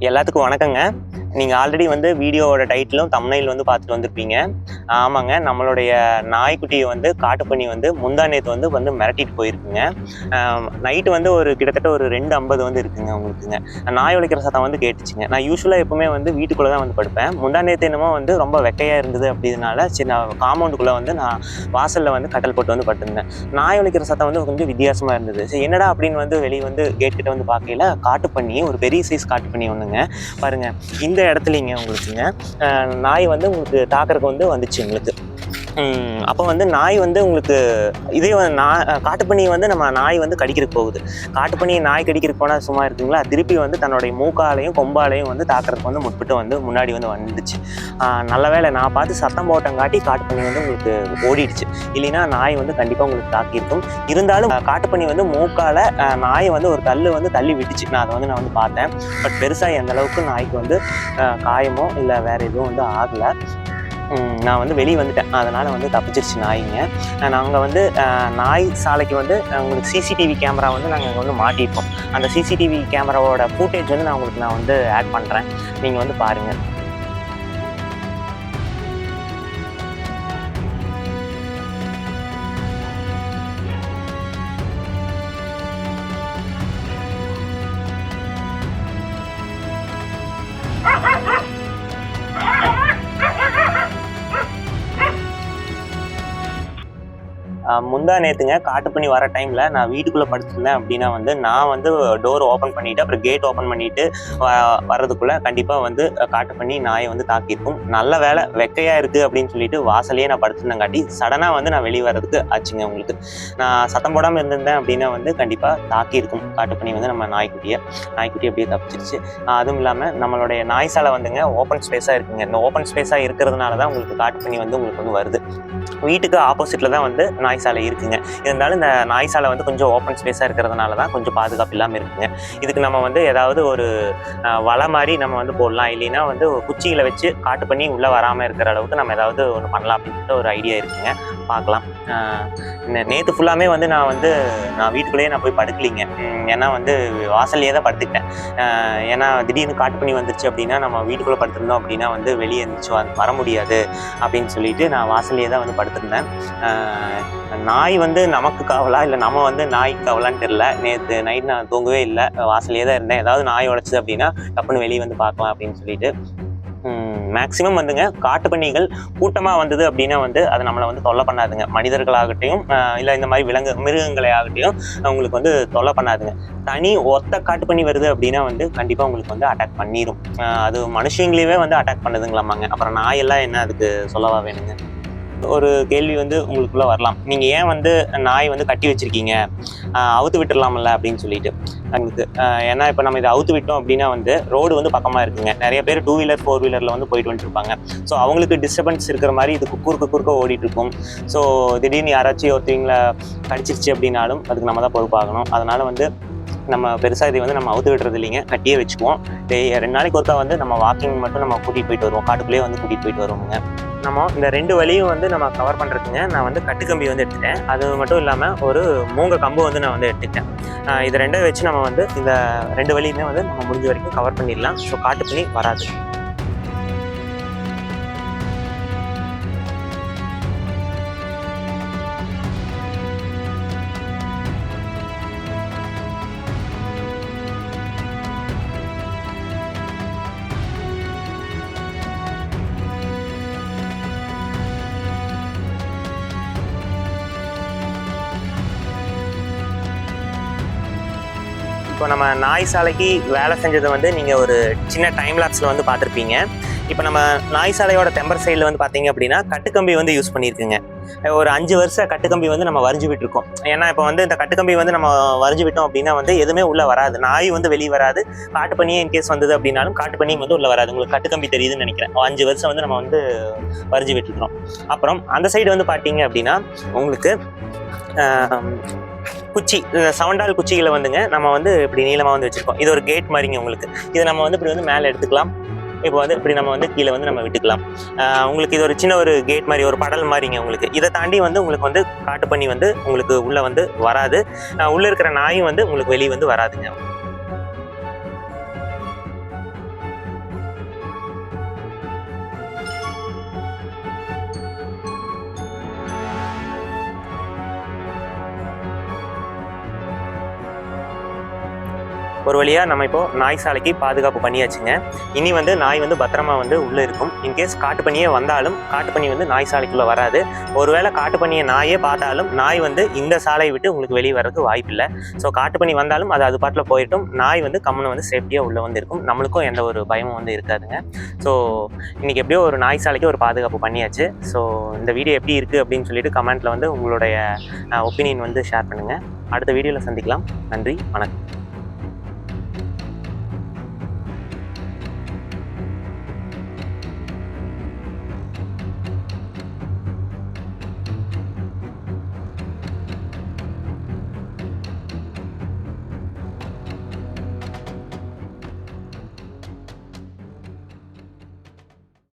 எல்லாத்துக்கும் வணக்கங்க. நீங்கள் ஆல்ரெடி வந்து வீடியோவோட டைட்டிலும் தமிழில் வந்து பார்த்துட்டு வந்திருப்பீங்க. ஆமாங்க நம்மளுடைய நாய்க்குட்டியை வந்து காட்டுப்பண்ணி வந்து முந்தா வந்து வந்து மிரட்டிட்டு போயிருக்குங்க. நைட்டு வந்து ஒரு கிட்டத்தட்ட ஒரு ரெண்டு ஐம்பது வந்து இருக்குங்க உங்களுக்குங்க. நாய் உழைக்கிற சத்தம் வந்து கேட்டுச்சுங்க. நான் யூஸ்வலாக எப்பவுமே வந்து வீட்டுக்குள்ளே தான் வந்து படுப்பேன். முந்தா என்னமோ வந்து ரொம்ப வெக்கையாக இருந்தது அப்படினால சரி நான் காம்பவுண்டுக்குள்ளே வந்து நான் வாசலில் வந்து கட்டல் போட்டு வந்து பட்டுருந்தேன் நாய் உழைக்கிற சத்தம் வந்து கொஞ்சம் வித்தியாசமாக இருந்தது. சரி என்னடா அப்படின்னு வந்து வெளியே வந்து கேட் வந்து பார்க்கையில காட்டு பண்ணி ஒரு பெரிய சைஸ் காட்டு பண்ணி ஒன்றுங்க பாருங்கள் இந்த இடத்துலீங்க உங்களுக்குங்க நாய் வந்து உங்களுக்கு தாக்கறக்கு வந்து வந்துச்சு உங்களுக்கு அப்போ வந்து நாய் வந்து உங்களுக்கு இதே வந்து நான் காட்டுப்பண்ணி வந்து நம்ம நாய் வந்து கடிக்கிறதுக்கு போகுது. காட்டுப்பண்ணி நாய் கடிக்கிறதுக்கு போனால் சும்மா இருக்குங்களா திருப்பி வந்து தன்னுடைய மூக்காலையும் கொம்பாலையும் வந்து தாக்குறதுக்கு வந்து முற்பட்டு வந்து முன்னாடி வந்து வந்துடுச்சு. நல்ல வேளை நான் பார்த்து சத்தம் போட்டங்காட்டி காட்டுப்பண்ணி வந்து உங்களுக்கு ஓடிடுச்சு. இல்லைன்னா நாய் வந்து கண்டிப்பாக உங்களுக்கு தாக்கியிருக்கும். இருந்தாலும் காட்டுப்பண்ணி வந்து மூக்கால நாயை வந்து ஒரு கல் வந்து தள்ளி விட்டுச்சு. நான் அதை வந்து நான் வந்து பார்த்தேன். பட் பெருசாக எந்த அளவுக்கு நாய்க்கு வந்து காயமோ இல்லை வேற எதுவும் வந்து ஆகலை. நான் வந்து வெளியே வந்துட்டேன். அதனால் வந்து தப்பிச்சிருச்சு நாய்ங்க. நாங்கள் வந்து நாய் சாலைக்கு வந்து உங்களுக்கு சிசிடிவி கேமரா வந்து நாங்கள் இங்கே வந்து மாட்டியிருப்போம் அந்த சிசிடிவி கேமராவோட ஃபூட்டேஜ் வந்து நான் உங்களுக்கு நான் வந்து ஆட் பண்ணுறேன் நீங்கள் வந்து பாருங்கள் முந்தா நேத்துங்க காட்டு பண்ணி வர டைம்ல நான் வீட்டுக்குள்ள படுத்திருந்தேன் அப்படின்னா வந்து நான் வந்து டோர் ஓப்பன் பண்ணிட்டு அப்புறம் கேட் ஓப்பன் பண்ணிட்டு வர்றதுக்குள்ளே வர்றதுக்குள்ள கண்டிப்பா வந்து காட்டு பண்ணி நாயை வந்து தாக்கியிருக்கும். நல்ல வேலை வெக்கையா இருக்கு அப்படின்னு சொல்லிட்டு வாசலையே நான் படுத்திருந்தங்காட்டி சடனா வந்து நான் வெளியே வர்றதுக்கு ஆச்சுங்க உங்களுக்கு நான் சத்தம் போடாம இருந்திருந்தேன் அப்படின்னா வந்து கண்டிப்பா தாக்கியிருக்கும் காட்டு பண்ணி வந்து நம்ம நாய்க்குட்டியை. நாய்க்குட்டி அப்படியே தப்பிச்சிருச்சு. அதுவும் இல்லாம நம்மளுடைய நாய் சாலை வந்துங்க ஓப்பன் ஸ்பேஸா இருக்குங்க. இந்த ஓப்பன் ஸ்பேஸா இருக்கிறதுனால தான் உங்களுக்கு காட்டு பண்ணி வந்து உங்களுக்கு வந்து வருது. வீட்டுக்கு ஆப்போசிட்ல தான் வந்து நாய் சாலை இருக்குங்க. இருந்தாலும் இந்த நாய் சாலை வந்து கொஞ்சம் ஓப்பன் ஸ்பேஸாக இருக்கிறதுனால தான் கொஞ்சம் பாதுகாப்பு இல்லாமல் இருக்குங்க. இதுக்கு நம்ம வந்து ஏதாவது ஒரு வலை மாதிரி நம்ம வந்து போடலாம். இல்லைன்னா வந்து குச்சிகளை வச்சு காட்டு பண்ணி உள்ளே வராமல் இருக்கிற அளவுக்கு நம்ம ஏதாவது ஒன்று பண்ணலாம் அப்படின்ட்டு ஒரு ஐடியா இருக்குங்க. பார்க்கலாம். நேற்று ஃபுல்லாமே வந்து நான் வந்து நான் வீட்டுக்குள்ளேயே நான் போய் படுக்கலிங்க. ஏன்னா வந்து வாசல்லையே தான் படுத்துக்கிட்டேன். ஏன்னா திடீர்னு காட்டு பண்ணி வந்துருச்சு அப்படின்னா நம்ம வீட்டுக்குள்ளே படுத்திருந்தோம் அப்படின்னா வந்து வெளியே இருந்துச்சு வர முடியாது அப்படின்னு சொல்லிட்டு நான் வாசல்லையே தான் வந்து படுத்திருந்தேன். நாய் வந்து நமக்கு காவலா இல்லை நம்ம வந்து நாய்க்கு காவலான்னு தெரியல. நேற்று நைட் நான் தூங்கவே இல்லை. வாசலே தான் இருந்தேன். ஏதாவது நாய் உடச்சிது அப்படின்னா டப்புன்னு வெளியே வந்து பார்க்கலாம் அப்படின்னு சொல்லிட்டு. மேக்ஸிமம் வந்துங்க காட்டுப்பன்னிகள் கூட்டமாக வந்தது அப்படின்னா வந்து அது நம்மளை வந்து தொல்லை பண்ணாதுங்க. மனிதர்களாகட்டையும் இல்லை இந்த மாதிரி விலங்கு மிருகங்களை ஆகட்டையும் உங்களுக்கு வந்து தொல்லை பண்ணாதுங்க. தனி ஒத்த காட்டுப்பண்ணி வருது அப்படின்னா வந்து கண்டிப்பாக உங்களுக்கு வந்து அட்டாக் பண்ணிடும் அது மனுஷங்களையே வந்து அட்டாக் பண்ணுதுங்களாமாங்க. அப்புறம் நாயெல்லாம் என்ன அதுக்கு சொல்லவா வேணுங்க? ஒரு கேள்வி வந்து உங்களுக்குள்ள வரலாம். நீங்க ஏன் வந்து நாய் வந்து கட்டி வச்சிருக்கீங்க? அவுத்து விட்டுடலாம்ல அப்படின்னு சொல்லிட்டு. எனக்கு ஏன்னா இப்போ நம்ம இதை அவுத்து விட்டோம் அப்படின்னா வந்து ரோடு வந்து பக்கமாக இருக்குங்க. நிறைய பேர் டூ வீலர் ஃபோர் வீலரில் வந்து போயிட்டு வந்துட்டு இருப்பாங்க ஸோ அவங்களுக்கு டிஸ்டர்பன்ஸ் இருக்கிற மாதிரி இது குறுக்க குறுக்க ஓடிட்டு இருக்கும் ஸோ திடீர்னு யாராச்சும் ஒருத்தவங்களை கடிச்சிருச்சு அப்படின்னாலும் அதுக்கு நம்ம தான் பொறுப்பாகணும். அதனால வந்து நம்ம பெருசாக இதை வந்து நம்ம அவுத்து விடுறது இல்லைங்க. கட்டியே வச்சுக்குவோம். ரெண்டு நாளைக்கு ஒருக்கா வந்து நம்ம வாக்கிங் மட்டும் நம்ம கூட்டிகிட்டு போயிட்டு வருவோம். காட்டுக்குள்ளேயே வந்து கூட்டிகிட்டு போயிட்டு வருவோங்க நம்ம இந்த ரெண்டு வழியும் வந்து நம்ம கவர் பண்ணுறதுங்க நான் வந்து கட்டுக்கம்பி வந்து எடுத்துட்டேன். அது மட்டும் இல்லாமல் ஒரு மூங்க கம்பு வந்து நான் வந்து எடுத்துக்கிட்டேன். இது ரெண்டும் வச்சு நம்ம வந்து இந்த ரெண்டு வழியுமே வந்து நம்ம முடிஞ்ச வரைக்கும் கவர் பண்ணிடலாம். ஸோ காட்டு பண்ணி வராது. இப்போ நம்ம நாய் சாலைக்கு வேலை செஞ்சதை வந்து நீங்கள் ஒரு சின்ன டைம் லாப்ஸில் வந்து பார்த்துருப்பீங்க. இப்போ நம்ம நாய் சாலையோட டெம்பர் சைடில் வந்து பார்த்தீங்க அப்படின்னா கட்டுக்கம்பி வந்து யூஸ் பண்ணியிருக்குங்க. ஒரு அஞ்சு வருஷ கட்டுக்கம்பி வந்து நம்ம வரைஞ்சி விட்டுருக்கோம். ஏன்னா இப்போ வந்து இந்த கட்டுக்கம்பி வந்து நம்ம வரைஞ்சி விட்டோம் அப்படின்னா வந்து எதுவுமே உள்ளே வராது. நாய் வந்து வெளியே வராது. காட்டு பண்ணியே இன்கேஸ் வந்தது அப்படின்னாலும் காட்டு பண்ணியும் வந்து உள்ளே வராது. உங்களுக்கு கட்டுக்கம்பி தெரியுதுன்னு நினைக்கிறேன். அஞ்சு வருஷம் வந்து நம்ம வந்து வரைஞ்சி விட்டுருக்கோம் அப்புறம் அந்த சைடு வந்து பார்த்தீங்க அப்படின்னா உங்களுக்கு குச்சி இந்த சவண்டால் குச்சிகளை வந்துங்க நம்ம வந்து இப்படி நீளமாக வந்து வச்சுருக்கோம். இது ஒரு கேட் மாதிரிங்க உங்களுக்கு. இதை நம்ம வந்து இப்படி வந்து மேலே எடுத்துக்கலாம். இப்போ வந்து இப்படி நம்ம வந்து கீழே வந்து நம்ம விட்டுக்கலாம். உங்களுக்கு இது ஒரு சின்ன ஒரு கேட் மாதிரி ஒரு படல் மாதிரிங்க உங்களுக்கு. இதை தாண்டி வந்து உங்களுக்கு வந்து காட்டு பண்ணி வந்து உங்களுக்கு உள்ளே வந்து வராது. உள்ளே இருக்கிற நாயும் வந்து உங்களுக்கு வெளியே வந்து வராதுங்க. ஒரு வழியாக நம்ம இப்போது நாய் சாலைக்கு பாதுகாப்பு பண்ணியாச்சுங்க இனி வந்து நாய் வந்து பத்திரமா வந்து உள்ளே இருக்கும். இன்கேஸ் காட்டு பண்ணியே வந்தாலும் காட்டு பண்ணி வந்து நாய் சாலைக்குள்ளே வராது. ஒருவேளை காட்டு நாயே பார்த்தாலும் நாய் வந்து இந்த சாலையை விட்டு உங்களுக்கு வெளியே வர்றதுக்கு வாய்ப்பில்லை ஸோ காட்டு பண்ணி வந்தாலும் அது அது பாட்டில் போயிட்டும். நாய் வந்து கம்முன்னு வந்து சேஃப்டியாக உள்ளே வந்து இருக்கும் நம்மளுக்கும் எந்த ஒரு பயமும் வந்து இருக்காதுங்க. ஸோ இன்றைக்கி எப்படியோ ஒரு நாய் சாலைக்கு ஒரு பாதுகாப்பு பண்ணியாச்சு. ஸோ இந்த வீடியோ எப்படி இருக்குது அப்படின்னு சொல்லிட்டு கமெண்ட்டில் வந்து உங்களுடைய ஒப்பீனியன் வந்து ஷேர் பண்ணுங்கள் அடுத்த வீடியோவில் சந்திக்கலாம். நன்றி. வணக்கம்.